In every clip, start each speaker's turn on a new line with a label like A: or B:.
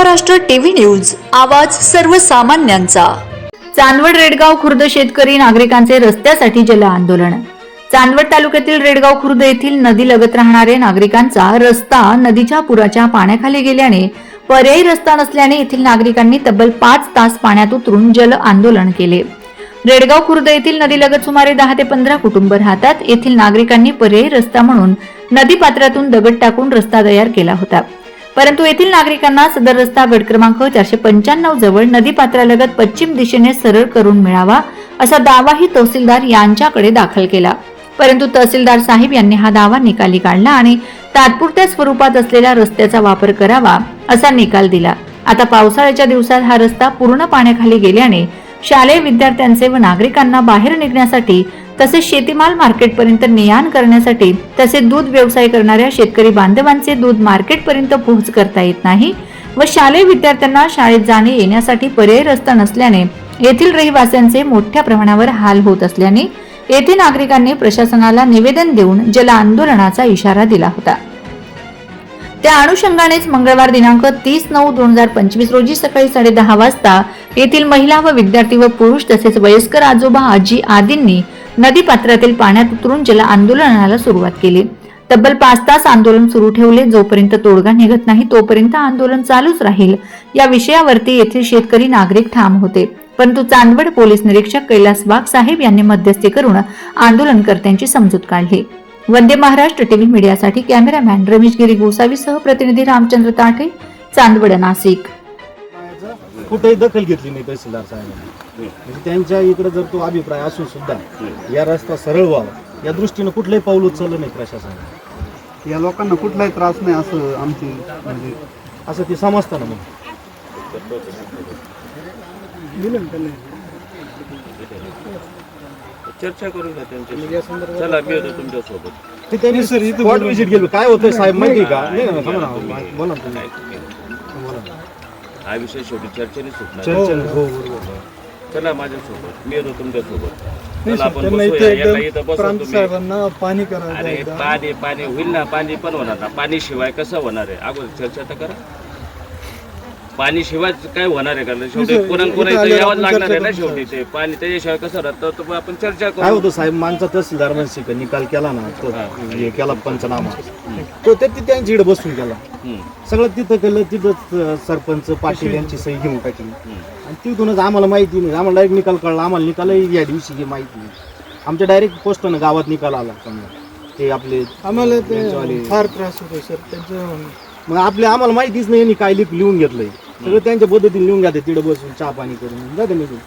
A: Maharashtra TV news आवाज सर्वसामान्यांचा.
B: चांदवड रेडगाव खुर्द शेतकरी नागरिकांचे रस्त्यासाठी जल आंदोलन. चांदवड तालुक्यातील रेडगाव खुर्द येथील नदी लगत राहणारे नागरिकांचा रस्ता नदीच्या पुराच्या पाण्याखाली गेल्याने पर्यायी रस्ता नसल्याने येथील नागरिकांनी तब्बल पाच तास पाण्यात उतरून जल आंदोलन केले. रेडगाव खुर्द येथील नदीलगत सुमारे दहा ते पंधरा कुटुंब राहतात. येथील नागरिकांनी पर्यायी रस्ता म्हणून नदी पात्रातून दगड टाकून रस्ता तयार केला होता. परंतु येथील नागरिकांना सदर रस्ता गट क्रमांक चारशे पंच्याण्णव जवळ नदीपात्रालगत पश्चिम दिशेने सरळ करून मिळावा असा दावाही तहसीलदार यांच्याकडे दाखल केला. परंतु तहसीलदार साहेब यांनी हा दावा निकाली काढला आणि तात्पुरत्या स्वरूपात असलेल्या रस्त्याचा वापर करावा असा निकाल दिला. आता पावसाळ्याच्या दिवसात हा रस्ता पूर्ण पाण्याखाली गेल्याने शालेय विद्यार्थ्यांचे व नागरिकांना बाहेर निघण्यासाठी तसेच शेतीमाल मार्केटपर्यंत ने आण करण्यासाठी तसेच दूध व्यवसाय करणाऱ्या शेतकरी बांधवांचे दूध मार्केटपर्यंत पोहोच करता येत नाही व शालेय विद्यार्थ्यांना शाळेत जाणे येण्यासाठी पर्यायी रस्ता नसल्याने येथील रहिवाशांचे मोठ्या प्रमाणावर हाल होत असल्याने येथील नागरिकांनी प्रशासनाला निवेदन देऊन जल आंदोलनाचा इशारा दिला होता. त्या अनुषंगानेच मंगळवार दिनांक तीस नऊ दोन हजार पंचवीस रोजी सकाळी साडेदहा वाजता येथील महिला व विद्यार्थी व पुरुष तसेच वयस्कर आजोबा आजी आदींनी नदी पात्रातील पाण्यात उतरून जल आंदोलनाला सुरुवात केली. तब्बल पाच तास आंदोलन सुरू ठेवले. जोपर्यंत तोडगा निघत नाही तोपर्यंत आंदोलन चालूच राहील. या विषयावरती येथील शेतकरी नागरिक ठाम होते. परंतु चांदवड पोलीस निरीक्षक कैलास वाघ साहेब यांनी मध्यस्थी करून आंदोलनकर्त्यांची समजूत काढली. वंदे महाराष्ट्र टीव्ही मीडियासाठी कॅमेरामॅन रमेश गिरी गोसावीसह प्रतिनिधी रामचंद्र ताठे चांदवड नाशिक.
C: कुठेही दखल घेतली नाही तहसीलदार साहेबांनी. म्हणजे त्यांच्या इकडे जर तो अभिप्राय असून सुद्धा या रस्ता सरळ व्हावा या दृष्टीनं कुठलंही पाऊल उचललं नाही प्रशासनाने.
D: या लोकांना कुठलाही त्रास नाही असं आमची म्हणजे
C: असं ते समजतं ना मग
E: चर्चा करू का त्यांच्याशी. चला मी होतो तुमच्यासोबत.
C: ते त्यांनी स्पॉट व्हिजिट गेलो. काय होतंय साहेब माहिती का? नाही बोला ना तुम्ही.
E: हा विषय शेवटी चर्चेने सुटणार.
C: चर्चा हो बरोबर.
E: चला माझ्यासोबत मी होतो तुमच्यासोबत. चला आपण
D: त्यांना इथे
E: बसूया याला
D: एकदम
E: इथं बसून
D: प्रांत
E: तुम्ही.
D: साहेबांना पाणी
E: अरे
D: एकदा.
E: पाणी पाणी होईल ना पाणी पण होणार. ना पाणी शिवाय कसं होणार आहे? अगोदर चर्चा तर करा. पाणी शिवाय काय होणार आहे का? शेवटी कोणा कोणा यावंच लागणार आहे ना शेवटी ते. पाणी त्याच्याशिवाय कसं राहतं? तर मग आपण चर्चा
C: काय
E: करू
C: होतं साहेब मागचा तहसीलदार म्हणशी का? निकाल केला ना तो
E: हा.
C: हे केला पंचनामा. तो ते ते त्यांची इकडे बसून केला
E: हम्म,
C: सगळं तिथं केलं तिथं सरपंच पाटील यांची सही घेऊन टाकली. आणि तिथूनच आम्हाला माहिती नाही. आम्हाला डायरेक्ट निकाल कळला. आम्हाला निकालही या दिवशी काही माहिती नाही. आमच्या डायरेक्ट पोस्टनं गावात निकाल आला. समजा ते आपले
D: आम्हाला फार त्रास होतो सर. त्यांचं
C: मग आपले आम्हाला माहितीच नाही यांनी काय लिह- लिहून घेतलंय. सगळं त्यांच्या पद्धतीने लिहून घ्या तिकडे बसून चहा पाणी करून. जाते निघून.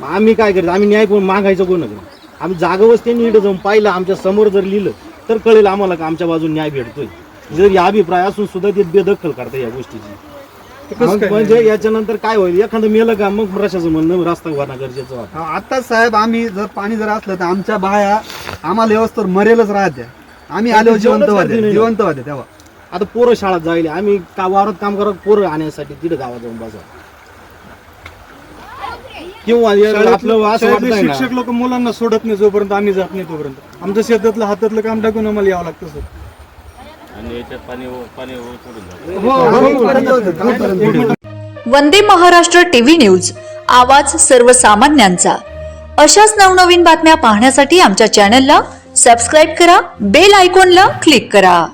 C: मग आम्ही काय करायचं आम्ही न्याय कोण मागायचं कोणाकडे? आम्ही जागेवरच त्यांनी इकडे जाऊन पाहिलं आमच्यासमोर जर लिहिलं तर कळेल आम्हाला का आमच्या बाजून न्याय भेटतोय. जर या अभिप्राय असून सुद्धा ते बेदखल करता या गोष्टीची. मग? म्हणजे याच्यानंतर काय होईल? एखादं मेलं का? मग प्रशासन म्हणणं रस्ता होणं गरजेचं वाटतं
D: आता साहेब आम्ही जर पाणी जर असलं तर आमच्या बाया आम्हाला व्यवस्थेवर मरेलच राहत्या. आम्ही आलो जिवंत
C: करते.
D: जिवंत होते तेव्हा.
C: आता पोरं शाळेत जायला. आम्ही का वावरात काम करत पोरं आणण्यासाठी तिथे गावात जाऊन बसा. किंवा हे आपलं असं
F: शाळेतले
C: वाटतंय ना.
F: शिक्षक लोक मुलांना सोडत नाही जोपर्यंत आम्ही जात नाही तोपर्यंत. आमचं शेतातलं हातातलं काम टाकून आम्हाला यावं लागतं सर.
E: आणि याच्यात पाणी पाणी सोडून जातं.
A: Vande Maharashtra TV news. आवाज सर्वसामान्यांचा. अशाच नवनवीन बातम्या पाहण्यासाठी आमच्या चॅनलला सबस्क्राईब करा बेल आयकॉनला क्लिक करा.